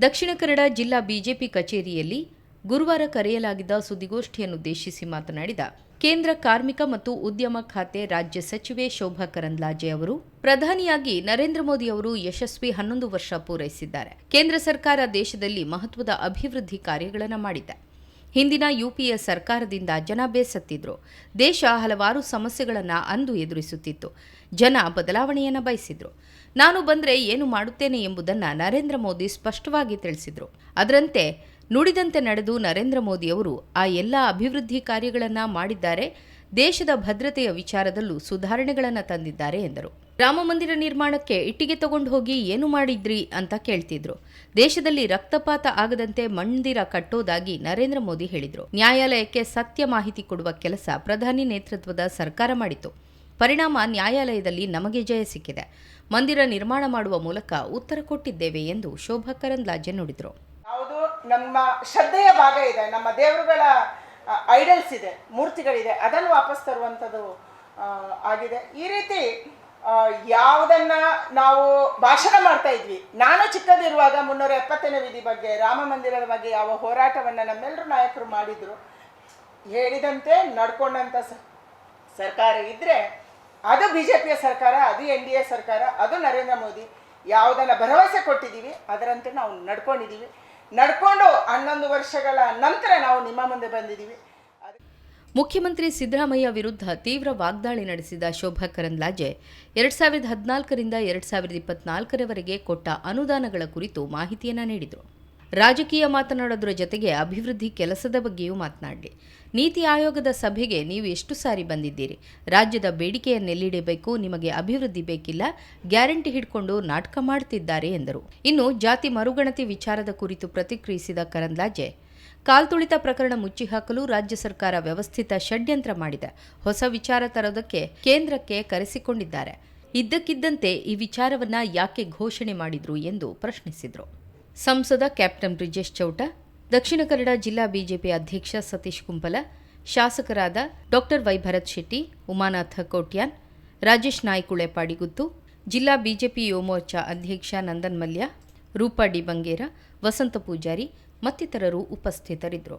ದಕ್ಷಿಣ ಕನ್ನಡ ಜಿಲ್ಲಾ ಬಿಜೆಪಿ ಕಚೇರಿಯಲ್ಲಿ ಗುರುವಾರ ಕರೆಯಲಾಗಿದ್ದ ಸುದ್ದಿಗೋಷ್ಠಿಯನ್ನುದ್ದೇಶಿಸಿ ಮಾತನಾಡಿದ ಕೇಂದ್ರ ಕಾರ್ಮಿಕ ಮತ್ತು ಉದ್ಯಮ ಖಾತೆ ರಾಜ್ಯ ಸಚಿವೆ ಶೋಭಾ ಕರಂದ್ಲಾಜೆ ಅವರು, ಪ್ರಧಾನಿಯಾಗಿ ನರೇಂದ್ರ ಮೋದಿ ಅವರು ಯಶಸ್ವಿ ಹನ್ನೊಂದು ವರ್ಷ ಪೂರೈಸಿದ್ದಾರೆ. ಕೇಂದ್ರ ಸರ್ಕಾರ ದೇಶದಲ್ಲಿ ಮಹತ್ವದ ಅಭಿವೃದ್ಧಿ ಕಾರ್ಯಗಳನ್ನು ಮಾಡಿದೆ. ಹಿಂದಿನ ಯುಪಿಎ ಸರ್ಕಾರದಿಂದ ಜನ ಬೇಸತ್ತಿದ್ರು. ದೇಶ ಹಲವಾರು ಸಮಸ್ಯೆಗಳನ್ನು ಅಂದು ಎದುರಿಸುತ್ತಿತ್ತು. ಜನ ಬದಲಾವಣೆಯನ್ನು ಬಯಸಿದ್ರು. ನಾನು ಬಂದರೆ ಏನು ಮಾಡುತ್ತೇನೆ ಎಂಬುದನ್ನು ನರೇಂದ್ರ ಮೋದಿ ಸ್ಪಷ್ಟವಾಗಿ ತಿಳಿಸಿದರು. ಅದರಂತೆ, ನುಡಿದಂತೆ ನಡೆದು ನರೇಂದ್ರ ಮೋದಿಯವರು ಆ ಎಲ್ಲ ಅಭಿವೃದ್ಧಿ ಕಾರ್ಯಗಳನ್ನು ಮಾಡಿದ್ದಾರೆ, ದೇಶದ ಭದ್ರತೆಯ ವಿಚಾರದಲ್ಲೂ ಸುಧಾರಣೆಗಳನ್ನು ತಂದಿದ್ದಾರೆ ಎಂದರು. ರಾಮ ಮಂದಿರ ನಿರ್ಮಾಣಕ್ಕೆ ಇಟ್ಟಿಗೆ ತಗೊಂಡು ಹೋಗಿ ಏನು ಮಾಡಿದ್ರಿ ಅಂತ ಕೇಳ್ತಿದ್ರು. ದೇಶದಲ್ಲಿ ರಕ್ತಪಾತ ಆಗದಂತೆ ಮಂದಿರ ಕಟ್ಟೋದಾಗಿ ನರೇಂದ್ರ ಮೋದಿ ಹೇಳಿದ್ರು. ನ್ಯಾಯಾಲಯಕ್ಕೆ ಸತ್ಯ ಮಾಹಿತಿ ಕೊಡುವ ಕೆಲಸ ಪ್ರಧಾನಿ ನೇತೃತ್ವದ ಸರ್ಕಾರ ಮಾಡಿತು ಪರಿಣಾಮ ನ್ಯಾಯಾಲಯದಲ್ಲಿ ನಮಗೆ ಜಯ ಸಿಕ್ಕಿದೆ. ಮಂದಿರ ನಿರ್ಮಾಣ ಮಾಡುವ ಮೂಲಕ ಉತ್ತರ ಕೊಟ್ಟಿದ್ದೇವೆ ಎಂದು ಶೋಭಾ ಕರಂದ್ಲಾಜೆ ನುಡಿದರು. ನಮ್ಮ ಶ್ರದ್ಧೆಯ ಭಾಗ ಇದೆ. ನಮ್ಮ ದೇವರುಗಳ ಐಡಲ್ಸ್ ಇದೆ, ಮೂರ್ತಿಗಳಿದೆ. ಅದನ್ನು ವಾಪಸ್ ತರುವಂಥದ್ದು ಆಗಿದೆ. ಈ ರೀತಿ ಯಾವುದನ್ನ ನಾವು ಭಾಷಣ ಮಾಡ್ತಾ ಇದ್ವಿ. ನಾನು ಚಿಕ್ಕದಿರುವಾಗ ಮುನ್ನೂರ ಎಪ್ಪತ್ತನೇ ವಿಧಿ ಬಗ್ಗೆ, ರಾಮ ಮಂದಿರದ ಬಗ್ಗೆ ಯಾವ ಹೋರಾಟವನ್ನು ನಮ್ಮೆಲ್ಲರೂ ನಾಯಕರು ಮಾಡಿದ್ರು. ಹೇಳಿದಂತೆ ನಡ್ಕೊಂಡಂಥ ಸರ್ಕಾರ ಇದ್ದರೆ ಅದು ಬಿ ಜೆ ಪಿಯ ಸರ್ಕಾರ, ಅದು ಎನ್ ಡಿ ಎ ಸರ್ಕಾರ, ಅದು ನರೇಂದ್ರ ಮೋದಿ. ಯಾವುದನ್ನು ಭರವಸೆ ಕೊಟ್ಟಿದ್ದೀವಿ, ಅದರಂತೆ ನಾವು ನಡ್ಕೊಂಡಿದ್ದೀವಿ. ನಡ್ಕೊಂಡು ಹನ್ನೊಂದು ವರ್ಷಗಳ ನಂತರ ನಾವು ನಿಮ್ಮ ಮುಂದೆ ಬಂದಿದ್ದೀವಿ. ಮುಖ್ಯಮಂತ್ರಿ ಸಿದ್ದರಾಮಯ್ಯ ವಿರುದ್ಧ ತೀವ್ರ ವಾಗ್ದಾಳಿ ನಡೆಸಿದ ಶೋಭಾ ಕರಂದ್ಲಾಜೆ ಎರಡ್ ಸಾವಿರದ ಹದಿನಾಲ್ಕರಿಂದ ಎರಡ್ ಸಾವಿರದ ಇಪ್ಪತ್ನಾಲ್ಕರವರೆಗೆ ಕೊಟ್ಟ ಅನುದಾನಗಳ ಕುರಿತು ಮಾಹಿತಿಯನ್ನು ನೀಡಿದರು. ರಾಜಕೀಯ ಮಾತನಾಡೋದ್ರ ಜೊತೆಗೆ ಅಭಿವೃದ್ಧಿ ಕೆಲಸದ ಬಗ್ಗೆಯೂ ಮಾತನಾಡಲಿ. ನೀತಿ ಆಯೋಗದ ಸಭೆಗೆ ನೀವು ಎಷ್ಟು ಸಾರಿ ಬಂದಿದ್ದೀರಿ? ರಾಜ್ಯದ ಬೇಡಿಕೆಯನ್ನೆಲ್ಲಿಡಬೇಕು? ನಿಮಗೆ ಅಭಿವೃದ್ಧಿ ಬೇಕಿಲ್ಲ? ಗ್ಯಾರಂಟಿ ಹಿಡ್ಕೊಂಡು ನಾಟಕ ಮಾಡ್ತಿದ್ದಾರೆ ಎಂದರು. ಇನ್ನು ಜಾತಿ ಮರುಗಣತಿ ವಿಚಾರದ ಕುರಿತು ಪ್ರತಿಕ್ರಿಯಿಸಿದ ಕರಂದ್ಲಾಜೆ ಕಾಲ್ತುಳಿತ ಪ್ರಕರಣ ಮುಚ್ಚಿಹಾಕಲು ರಾಜ್ಯ ಸರ್ಕಾರ ವ್ಯವಸ್ಥಿತ ಷಡ್ಯಂತ್ರ ಮಾಡಿದೆ. ಹೊಸ ವಿಚಾರ ತರೋದಕ್ಕೆ ಕೇಂದ್ರಕ್ಕೆ ಕರೆಸಿಕೊಂಡಿದ್ದಾರೆ. ಇದ್ದಕ್ಕಿದ್ದಂತೆ ಈ ವಿಚಾರವನ್ನ ಯಾಕೆ ಘೋಷಣೆ ಮಾಡಿದ್ರು ಎಂದು ಪ್ರಶ್ನಿಸಿದರು. ಸಂಸದ ಕ್ಯಾಪ್ಟನ್ ಬ್ರಿಜೇಶ್ ಚೌಟ, ದಕ್ಷಿಣ ಕನ್ನಡ ಜಿಲ್ಲಾ ಬಿಜೆಪಿ ಅಧ್ಯಕ್ಷ ಸತೀಶ್ ಕುಂಪಲ, ಶಾಸಕರಾದ ಡಾಕ್ಟರ್ ವೈ ಭರತ್ ಶೆಟ್ಟಿ, ಉಮಾನಾಥ ಕೋಟ್ಯಾನ್, ರಾಜೇಶ್ ನಾಯ್ಕುಳೆ ಪಾಡಿಗುತ್ತು ಜಿಲ್ಲಾ ಬಿಜೆಪಿ ಯುವ ಅಧ್ಯಕ್ಷ ನಂದನ್ ಮಲ್ಯ ರೂಪಾ ಡಿ ಬಂಗೇರ ವಸಂತ ಪೂಜಾರಿ ಮತ್ತಿತರರು ಉಪಸ್ಥಿತರಿದ್ದರು.